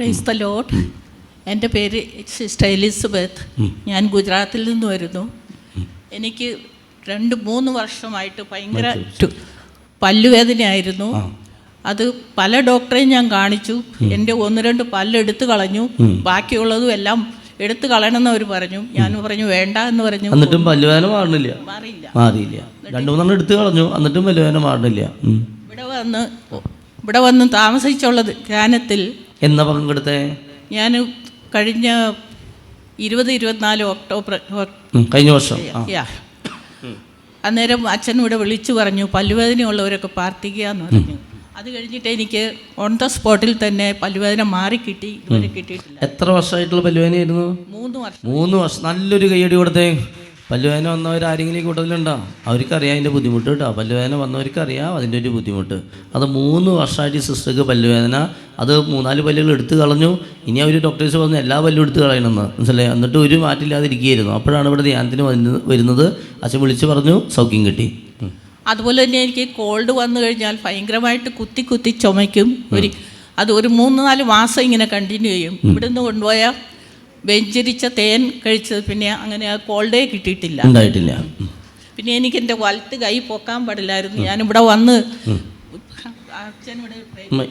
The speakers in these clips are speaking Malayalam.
പ്രൈസ് ദ ലോഡ് എന്റെ പേര് സിസ്റ്റർ എലിസബത്ത് ഞാൻ ഗുജറാത്തിൽ നിന്ന് വരുന്നു. എനിക്ക് രണ്ട് മൂന്ന് വർഷമായിട്ട് ഭയങ്കര പല്ലുവേദനയായിരുന്നു. അത് പല ഡോക്ടറെയും ഞാൻ കാണിച്ചു. എന്റെ ഒന്ന് രണ്ട് പല്ല് എടുത്തു കളഞ്ഞു. ബാക്കിയുള്ളതും എല്ലാം എടുത്തു കളയണമെന്ന് അവർ പറഞ്ഞു ഞാൻ പറഞ്ഞു വേണ്ട എന്ന് പറഞ്ഞു. എന്നിട്ടും പല്ലുവേദന മാറുന്നില്ല. മാറിയില്ല. രണ്ടു മൂന്നെണ്ണം എടുത്തു കളഞ്ഞു. എന്നിട്ടും പല്ലുവേദന മാറുന്നില്ല. ഇവിടെ വന്ന് ഇവിടെ വന്ന് താമസിച്ചുള്ളത് ധ്യാനത്തിൽ. എന്നാ പങ്കെടുത്തേ ഞാൻ കഴിഞ്ഞ ഇരുപത് ഇരുപത്തിനാല് ഒക്ടോബർ കഴിഞ്ഞ വർഷം. അന്നേരം അച്ഛൻ ഇവിടെ വിളിച്ചു പറഞ്ഞു പല്ലുവേദനയുള്ളവരൊക്കെ പ്രാർത്ഥിക്കുക എന്ന് പറഞ്ഞു. അത് കഴിഞ്ഞിട്ട് എനിക്ക് ഓൺ ദ സ്പോട്ടിൽ തന്നെ പല്ലുവേദന മാറി കിട്ടി ഇതുവരെ കിട്ടിയിട്ടില്ല. എത്ര വർഷമായിട്ടുള്ള പല്ലുവേദനയായിരുന്നു? മൂന്ന് വർഷം. മൂന്ന് വർഷം. നല്ലൊരു കൈയടി കൊടുത്തേ. പല്ലുവേദന വന്നവർ ആരെങ്കിലും ഈ കൂട്ടത്തിലുണ്ടോ? അവർക്കറിയാം അതിന്റെ ബുദ്ധിമുട്ട് കേട്ടോ. പല്ലുവേദന വന്നവർക്കറിയാം അതിന്റെ ഒരു ബുദ്ധിമുട്ട്. അത് മൂന്ന് വർഷമായിട്ട് സിസ്റ്റർക്ക് പല്ലുവേദന. അത് മൂന്നാൽ പല്ലുകൾ എടുത്തു കളഞ്ഞു. ഇനി അവർ ഡോക്ടേഴ്സ് പറഞ്ഞു എല്ലാ പല്ലും എടുത്തു കളയണമെന്ന്. മനസ്സിലായി? എന്നിട്ട് ഒരു മാറ്റില്ലാതിരിക്കുകയായിരുന്നു അപ്പോഴാണ് ഇവിടെ ധ്യാനത്തിന് വന്ന് വരുന്നത്. അച്ഛൻ വിളിച്ച് പറഞ്ഞു സൗഖ്യം കിട്ടി. അതുപോലെ തന്നെ എനിക്ക് കോൾഡ് വന്നു കഴിഞ്ഞാൽ ഭയങ്കരമായിട്ട് കുത്തി കുത്തി ചുമയ്ക്കും. ഒരു അത് ഒരു മൂന്ന് നാല് മാസം ഇങ്ങനെ കണ്ടിന്യൂ ചെയ്യും. ഇവിടുന്ന് കൊണ്ടുപോയ വെഞ്ചരിച്ച തേൻ കഴിച്ചത് പിന്നെ അങ്ങനെ ആ കോൾഡേ കിട്ടിയിട്ടില്ല. ഉണ്ടായിട്ടില്ല. പിന്നെ എനിക്ക് എന്റെ വലത്ത് കൈ പൊക്കാൻ പാടില്ലായിരുന്നു. ഞാനിവിടെ വന്ന് അച്ഛനിവിടെ.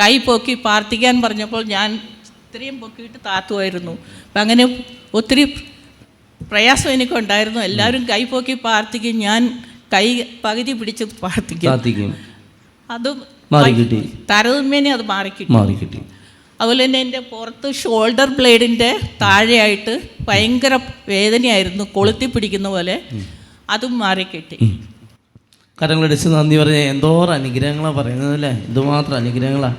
കൈ പൊക്കി പ്രാർത്ഥിക്കാൻ പറഞ്ഞപ്പോൾ ഞാൻ ഇത്രയും പൊക്കിയിട്ട് താത്തുമായിരുന്നു അപ്പം അങ്ങനെ ഒത്തിരി പ്രയാസം എനിക്കുണ്ടായിരുന്നു. എല്ലാവരും കൈ പൊക്കി പ്രാർത്ഥിക്കും. ഞാൻ കൈ പകുതി പിടിച്ച് പ്രാർത്ഥിക്കും. അതും താരതമ്യേനെ അത് മാറിക്കിട്ടി മാറി കിട്ടി. അതുപോലെ തന്നെ എന്റെ പുറത്ത് ഷോൾഡർ ബ്ലേഡിന്റെ താഴെയായിട്ട് ഭയങ്കര വേദനയായിരുന്നു കൊളുത്തി പിടിക്കുന്ന പോലെ. അതും മാറിക്കിട്ടി. കരങ്ങളടിച്ച് നന്ദി പറഞ്ഞ എന്തോരം അനുഗ്രഹങ്ങളാണ് പറയുന്നത് അല്ലേ? ഇതുമാത്രം അനുഗ്രഹങ്ങളാണ്